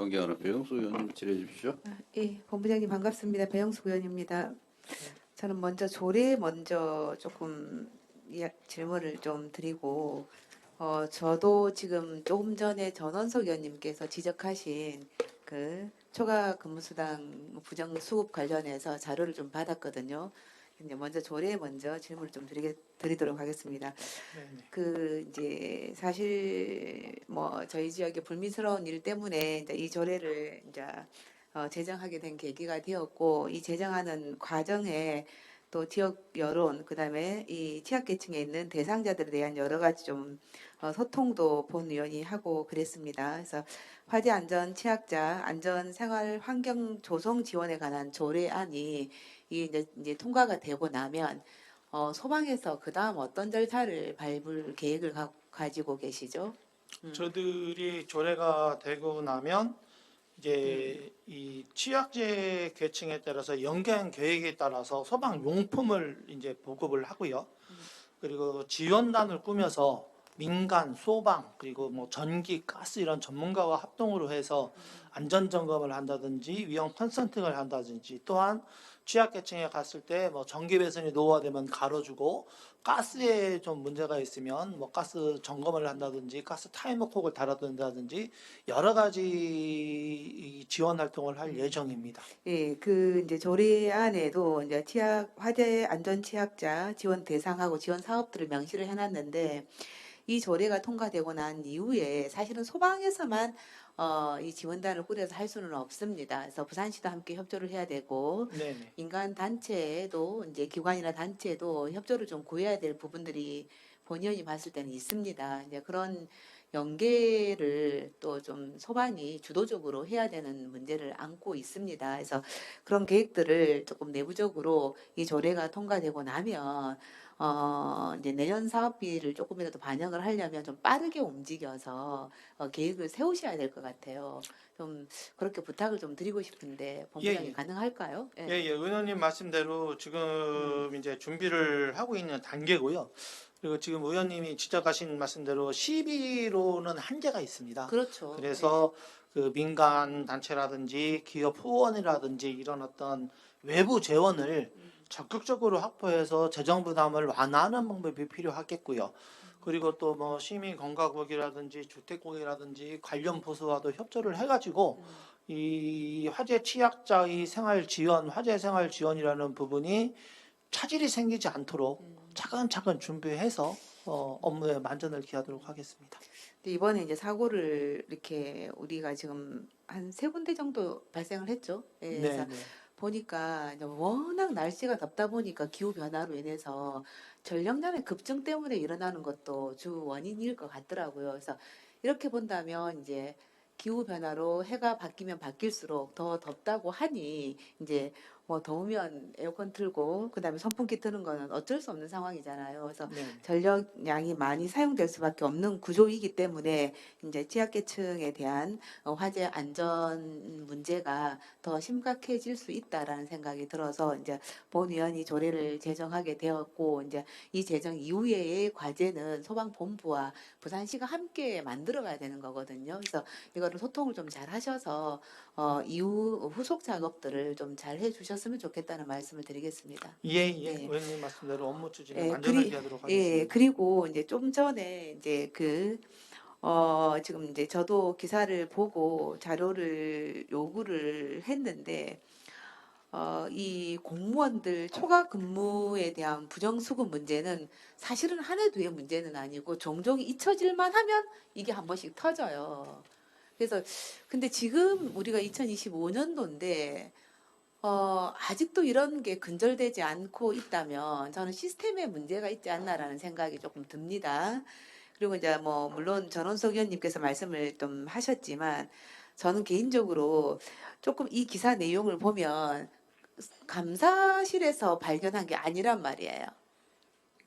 존경하는 배영수 의원님 질의해 주십시오. 예, 본부장님 반갑습니다. 배영수 의원입니다. 저는 먼저 조례 먼저 조금 질문을 좀 드리고 어 저도 지금 조금 전에 전원석 의원님께서 지적하신 그 초과 근무수당 부정 수급 관련해서 자료를 좀 받았거든요. 근데 먼저 조례 먼저 질문을 좀 드리게 드리도록 하겠습니다. 네네. 그 이제 사실 뭐 저희 지역의 불미스러운 일 때문에 이제 이 조례를 이제 어, 제정하게 된 계기가 되었고 이 제정하는 과정에 또 지역 여론 그 다음에 이 취약계층에 있는 대상자들에 대한 여러 가지 좀 어, 소통도 본 의원이 하고 그랬습니다. 그래서 화재 안전 취약자 안전 생활 환경 조성 지원에 관한 조례안이 이 이제, 이제 통과가 되고 나면 어, 소방에서 그 다음 어떤 절차를 밟을 계획을 가, 가지고 계시죠? 음. 저들이 조례가 되고 나면 이제 이 취약계 계층에 따라서 연계한 계획에 따라서 소방 용품을 이제 보급을 하고요. 그리고 지원단을 꾸며서 민간, 소방, 그리고 뭐 전기, 가스 이런 전문가와 합동으로 해서 안전 점검을 한다든지 위험 컨설팅을 한다든지 또한 취약계층에 갔을 때 뭐 전기 배선이 노후화되면 갈아주고 가스에 좀 문제가 있으면 뭐 가스 점검을 한다든지 가스 타이머콕을 달아둔다든지 여러 가지 이 지원 활동을 할 예정입니다. 예, 그 이제 조례안에도 이제 취약 화재 안전 취약자 지원 대상하고 지원 사업들을 명시를 해놨는데 이 조례가 통과되고 난 이후에 사실은 소방에서만 어, 이 지원단을 꾸려서 할 수는 없습니다. 그래서 부산시도 함께 협조를 해야 되고 네네. 민간 단체도 이제 기관이나 단체도 협조를 좀 구해야 될 부분들이 본의원이 봤을 때는 있습니다. 이제 그런 연계를 또 좀 소방이 주도적으로 해야 되는 문제를 안고 있습니다. 그래서 그런 계획들을 조금 내부적으로 이 조례가 통과되고 나면 어 이제 내년 사업비를 조금이라도 반영을 하려면 좀 빠르게 움직여서 어, 계획을 세우셔야 될 것 같아요. 좀 그렇게 부탁을 좀 드리고 싶은데 본부장님 예. 가능할까요? 예. 예, 예, 의원님 말씀대로 지금 이제 준비를 하고 있는 단계고요. 그리고 지금 의원님이 지적하신 말씀대로 시비로는 한계가 있습니다. 그렇죠. 그래서 그 민간 단체라든지 기업 후원이라든지 이런 어떤 외부 재원을 적극적으로 확보해서 재정 부담을 완화하는 방법이 필요하겠고요. 그리고 또 뭐 시민 건강국이라든지 주택국이라든지 관련 부서와도 협조를 해가지고 이 화재 취약자의 생활 지원, 화재 생활 지원이라는 부분이 차질이 생기지 않도록 음. 차근차근 준비해서 어, 업무에 만전을 기하도록 하겠습니다. 근데 이번에 이제 사고를 이렇게 우리가 지금 한 세 군데 정도 발생을 했죠. 예, 네, 그래서 네. 보니까 이제 워낙 날씨가 덥다 보니까 기후 변화로 인해서 전력난의 급증 때문에 일어나는 것도 주 원인일 것 같더라고요. 그래서 이렇게 본다면 이제 기후 변화로 해가 바뀌면 바뀔수록 더 덥다고 하니 이제 뭐 더우면 에어컨 틀고 그다음에 선풍기 트는 거는 어쩔 수 없는 상황이잖아요. 그래서 네. 전력량이 많이 사용될 수밖에 없는 구조이기 때문에 이제 취약계층에 대한 어, 화재 안전 문제가 더 심각해질 수 있다라는 생각이 들어서 이제 본위원이 조례를 제정하게 되었고 이제 이 제정 이후의 과제는 소방본부와 부산시가 함께 만들어가야 되는 거거든요. 그래서 이거를 소통을 좀 잘 하셔서 어, 이후 후속 작업들을 좀 잘 해주셨 으면 좋겠다는 말씀을 드리겠습니다. 예, 예. 네. 의원님 말씀대로 업무 추진에 예, 만전을 그리- 기하도록 예, 하겠습니다. 그리고 이제 좀 전에 이제 그, 어, 지금 이제 저도 기사를 보고 자료를 요구를 했는데, 어, 이 공무원들 초과 근무에 대한 부정수급 문제는 사실은 한 해, 두해 문제는 아니고 종종 잊혀질만 하면 이게 한 번씩 터져요. 그래서, 근데 지금 우리가 2025년도인데, 어, 아직도 이런 게 근절되지 않고 있다면 저는 시스템에 문제가 있지 않나라는 생각이 조금 듭니다. 그리고 이제 뭐 물론 전원석 의원님께서 말씀을 좀 하셨지만 저는 개인적으로 조금 이 기사 내용을 보면 감사실에서 발견한 게 아니란 말이에요.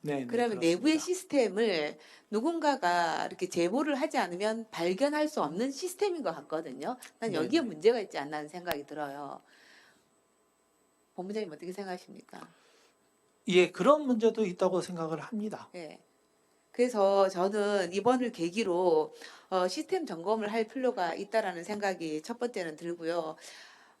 네, 네, 그러면 그렇습니다. 내부의 시스템을 누군가가 이렇게 제보를 하지 않으면 발견할 수 없는 시스템인 것 같거든요. 난 네, 여기에 네. 문제가 있지 않나는 생각이 들어요. 본부장님 어떻게 생각하십니까? 예, 그런 문제도 있다고 생각을 합니다. 예. 그래서 저는 이번을 계기로 어, 시스템 점검을 할 필요가 있다라는 생각이 첫 번째는 들고요.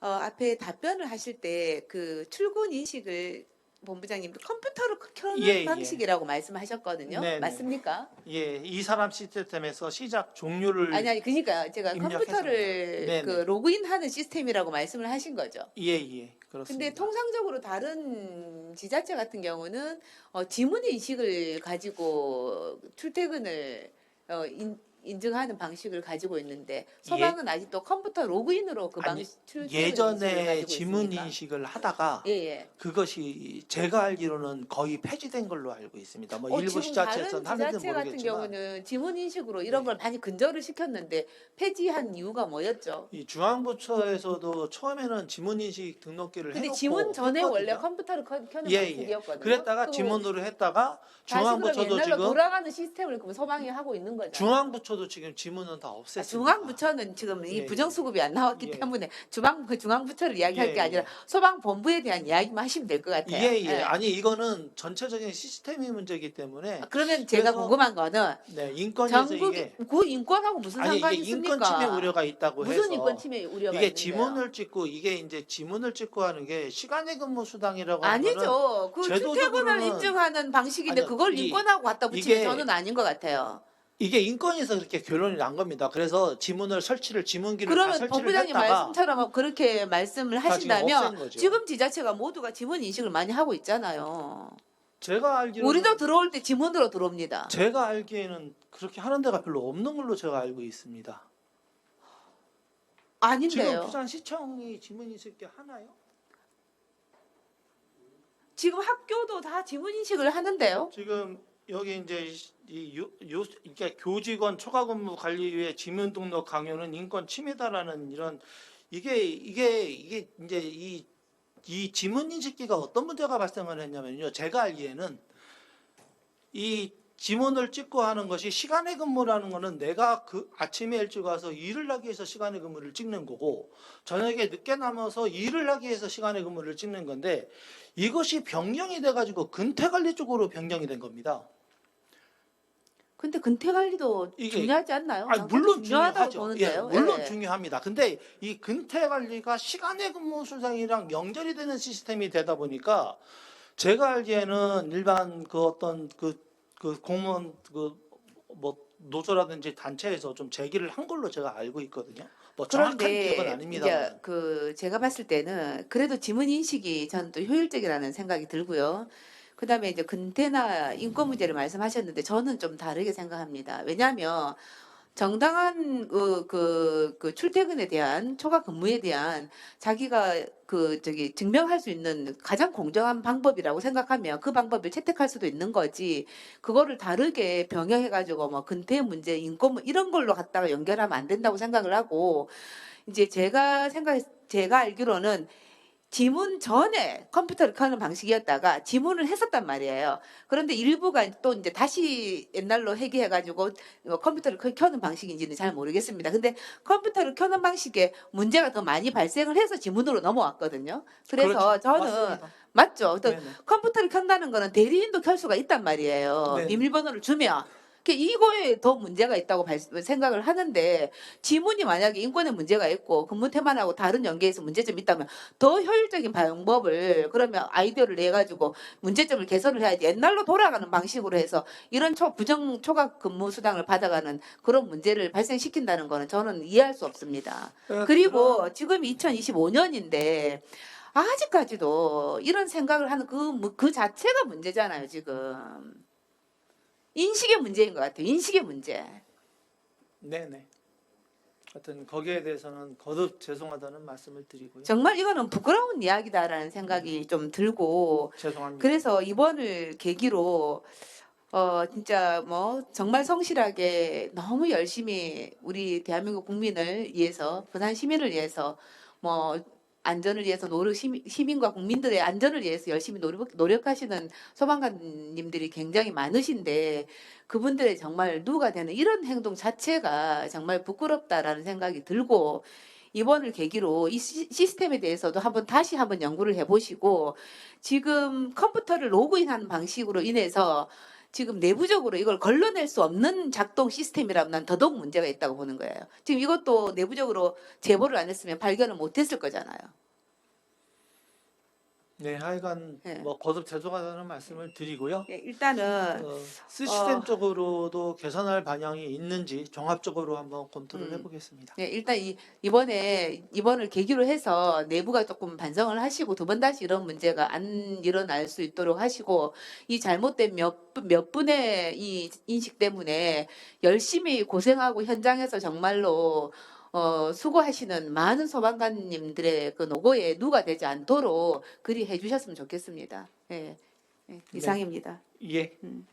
어, 앞에 답변을 하실 때 그 출근 인식을 본부장님 컴퓨터로 켜는 예, 예. 방식이라고 말씀하셨거든요. 네, 네. 맞습니까? 예, 이 사람 시스템에서 시작 종료를 아니 아니 그러니까 제가 입력해서. 컴퓨터를 네, 그 네. 로그인하는 시스템이라고 말씀을 하신 거죠. 예, 예. 그렇습니다. 근데 통상적으로 다른 지자체 같은 경우는 어, 지문 인식을 가지고 출퇴근을 어, 인, 인증하는 방식을 가지고 있는데 서방은 아직도 컴퓨터 로그인으로 그 예. 아니, 인식을 예전에 지문. 인식을 하다가 예, 예. 그것이 제가 알기로는 거의 폐지된 걸로 알고 있습니다. 뭐 어, 일부 지금 시자체에서는 다른 하는지 지자체 같은 모르겠지만 경우는 지문 인식으로 이런 네. 걸 많이 근절을 시켰는데 폐지한 이유가 뭐였죠? 이 중앙부처에서도 처음에는 지문 인식 등록기를 근데 해놓고 지문 전에 했거든요. 원래 컴퓨터를 켜- 켜는 예, 예. 방식이었거든요. 그랬다가 그거 지문으로 했다가 다시 그럼 중앙부처도 옛날로 지금 돌아가는 시스템을 그럼 서방이 하고 있는 거죠. 중앙부처 도 지금 지문은 다 아, 없앴습니다. 중앙부처는 지금 이 예, 부정수급이 안 나왔기 예. 때문에 중앙 그 중앙부처를 이야기할 예, 게 아니라 예. 소방본부에 대한 이야기만 하시면 될 것 같아요. 예, 예. 아니 이거는 전체적인 시스템의 문제이기 때문에 아, 그러면 제가 그래서 궁금한 거는 네, 인권에서 전국 이게 그 인권하고 무슨 아니 상관이 이게 있습니까? 인권 침해 우려가 있다고 무슨 해서 인권 침해 우려가 이게 있는데요? 지문을 찍고 이게 이제 지문을 찍고 하는 게 시간의 근무 수당이라고 하는 아니죠. 그 출퇴근을 인증하는 방식인데 아니요, 그걸 이- 인권하고 갖다 붙이면 이게- 저는 아닌 것 같아요. 이게 인권에서 그렇게 결론이 난 겁니다. 그래서 지문을 설치를 지문기를 다 그러면 설치를 법부장님 했다가 말씀처럼 그렇게 말씀을 다 지금 하신다면 거죠. 지금 지자체가 모두가 지문 인식을 많이 하고 있잖아요. 제가 알기로는 우리도 들어올 때 지문으로 들어옵니다. 제가 알기에는 그렇게 하는 데가 별로 없는 걸로 제가 알고 있습니다. 지금 아닌데요. 부산 시청이 지문 인식기 하나요? 지금 학교도 다 지문 인식을 하는데요. 지금 여기 이제 이 요, 요 이게 교직원 초과근무 관리위의 지문 등록 강요는 인권 침해다라는 이런 이게 이게 이게 이제 이, 이 지문 인식기가 어떤 문제가 발생을 했냐면요. 제가 알기에는 이 지문을 찍고 하는 것이 시간의 근무라는 거는 내가 그 아침에 일찍 와서 일을 하기 위해서 시간의 근무를 찍는 거고 저녁에 늦게 남아서 일을 하기 위해서 시간의 근무를 찍는 건데 이것이 변경이 돼 가지고 근태 관리 쪽으로 변경이 된 겁니다. 근데 근태 관리도 이게- 중요하지 않나요? 아난 물론 중요하다고 중요하죠. 보는데요. 예, 물론 예. 중요합니다. 근데 이 근태 관리가 시간의 근무 수당이랑 연결이 되는 시스템이 되다 보니까 제가 알기에는 일반 그 어떤 그, 그 공무원 그 뭐 노조라든지 단체에서 좀 제기를 한 걸로 제가 알고 있거든요. 뭐 정확한 기억은 그런데 아닙니다. 그 제가 봤을 때는 그래도 지문 인식이 저는 또 효율적이라는 생각이 들고요. 그다음에 이제 근태나 인권 문제를 말씀하셨는데 저는 좀 다르게 생각합니다. 왜냐하면 정당한 그, 그, 그 출퇴근에 대한 초과 근무에 대한 자기가 그 저기 증명할 수 있는 가장 공정한 방법이라고 생각하면 그 방법을 채택할 수도 있는 거지 그거를 다르게 병행해 가지고 뭐 근태 문제 인권 문- 이런 걸로 갖다가 연결하면 안 된다고 생각을 하고 이제 제가 생각 제가 알기로는 지문 전에 컴퓨터를 켜는 방식이었다가 지문을 했었단 말이에요. 그런데 일부가 또 이제 다시 옛날로 회귀해가지고 어, 컴퓨터를 켜- 켜는 방식인지는 잘 모르겠습니다. 근데 컴퓨터를 켜는 방식에 문제가 더 많이 발생을 해서 지문으로 넘어왔거든요. 그래서 그렇죠. 저는 맞습니다. 맞죠. 또 네네. 컴퓨터를 켠다는 거는 대리인도 켤 수가 있단 말이에요. 네. 비밀번호를 주면. 그 이거에 더 문제가 있다고 발- 생각을 하는데 지문이 만약에 인권에 문제가 있고 근무 태만하고 다른 연계에서 문제점이 있다면 더 효율적인 방법을 그러면 아이디어를 내 가지고 문제점을 개선을 해야지 옛날로 돌아가는 방식으로 해서 이런 초 부정 초과 근무 수당을 받아가는 그런 문제를 발생시킨다는 거는 저는 이해할 수 없습니다. 예, 그리고 지금 2025년인데 아직까지도 이런 생각을 하는 그, 무- 그 자체가 문제잖아요, 지금. 인식의 문제인 것 같아요. 인식의 문제. 네네. 하여튼 거기에 대해서는 거듭 죄송하다는 말씀을 드리고요. 정말 이거는 부끄러운 이야기다라는 생각이 좀 들고 죄송합니다. 그래서 이번을 계기로 어 진짜 뭐 정말 성실하게 너무 열심히 우리 대한민국 국민을 위해서 부산 시민을 위해서 뭐 안전을 위해서 노력 시민, 시민 과 국민들의 안전을 위해서 열심히 노력, 노력 하시는 소방관님들이 굉장히 많으신데 그분들의 정말 누가 되는 이런 행동 자체가 정말 부끄럽다라는 생각이 들고 이번을 계기로 이 시- 시스템에 대해서도 한번 다시 한번 연구를 해보시고 지금 컴퓨터를 로그인하는 방식으로 인해서 지금 내부적으로 이걸 걸러낼 수 없는 작동 시스템이라면 난 더더욱 문제가 있다고 보는 거예요. 지금 이것도 내부적으로 제보를 안 했으면 발견을 못 했을 거잖아요. 네, 하여간 네. 뭐 거듭 죄송하다는 말씀을 드리고요. 예, 일단은 어, 시스템 어. 쪽으로도 개선할 방향이 있는지 종합적으로 한번 검토를 음. 해보겠습니다. 네, 일단 이, 이번에 이번을 계기로 해서 내부가 조금 반성을 하시고 두 번 다시 이런 문제가 안 일어날 수 있도록 하시고 이 잘못된 몇, 분- 몇 분의 이 인식 때문에 열심히 고생하고 현장에서 정말로 어, 수고하시는 많은 소방관님들의 그 노고에 누가 되지 않도록 그리 해주셨으면 좋겠습니다. 예, 예, 이상입니다. 예. 음.